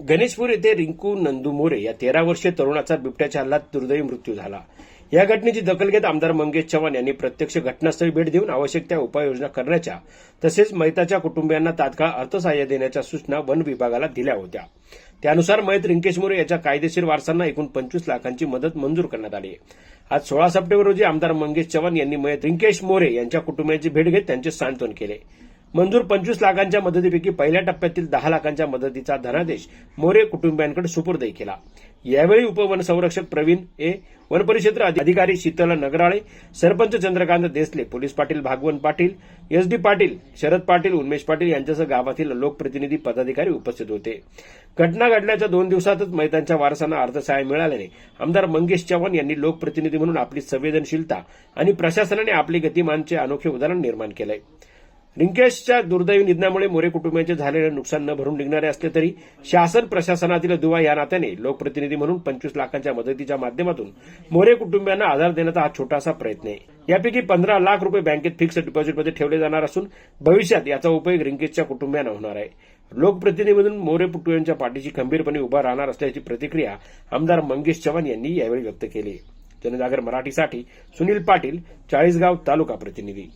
गणेशपूर येथे रिंकू नंदू मोरे या तेरा वर्षीय तरुणाचा बिबट्याच्या हल्लात दुर्दैवी मृत्यू झाला. या घटनेची दखल घेत आमदार मंगेश चव्हाण यांनी प्रत्यक्ष घटनास्थळी भेट देऊन आवश्यक त्या उपाययोजना करण्याच्या तसेच मैताच्या कुटुंबियांना तात्काळ अर्थसहाय्य देण्याच्या सूचना वन विभागाला दिल्या होत्या. त्यानुसार मयत रिंकेश मोरे याच्या कायदेशीर वारसांना एकूण पंचवीस लाखांची मदत मंजूर करण्यात आली. आज सोळा सप्टेंबर रोजी आमदार मंगेश चव्हाण यांनी मयत रिंकेश मोरे यांच्या कुटुंबियांची भेट घेत त्यांचे सांत्वन केले. मंजूर पंचवीस लाखांच्या मदतीपैकी पहिल्या टप्प्यातील दहा लाखांच्या मदतीचा धनादेश मोरे कुटुंबियांकडे सुपूर्दही केला. यावेळी उपवनसंरक्षक प्रवीण ए वनपरिक्षेत्र अधिकारी Sheetal Nagrale sarpanch Chandrakant Desale police Patil Bhagwant Patil S D Patil Sharad Patil Unmesh Patil यांच्यासह गावातील लोकप्रतिनिधी पदाधिकारी उपस्थित होते. घटना घडल्याच्या दोन दिवसातच मैतांच्या वारसांना अर्थसहाय्य मिळाल्याने आमदार मंगेश चव्हाण यांनी लोकप्रतिनिधी म्हणून आपली संवेदनशीलता आणि प्रशासनाने आपली गतिमानचे अनोखे उदाहरण निर्माण केलंय. रिंकेशच्या दुर्दैवी निधनामुळे मोरे कुटुंबियांचे झालेले नुकसान न भरून निघणारे असले तरी शासन प्रशासनातील दुवा या नात्याने लोकप्रतिनिधी म्हणून पंचवीस लाखांच्या मदतीच्या माध्यमातून मोरे कुटुंबियांना आधार देण्याचा हा छोटासा प्रयत्न आहे. यापैकी पंधरा लाख रुपये बँकेत फिक्स्ड डिपॉझिटमध्ये ठेवले जाणार असून भविष्यात याचा उपयोग रिंकेशच्या कुटुंबियांना होणार आहे. लोकप्रतिनिधी म्हणून मोरे कुटुंबियांच्या पाठीशी खंबीरपणे उभा राहणार असल्याची प्रतिक्रिया आमदार मंगेश चव्हाण यांनी यावेळी व्यक्त केली. जनजागर मराठीसाठी सुनील पाटील चाळीसगाव तालुका प्रतिनिधी.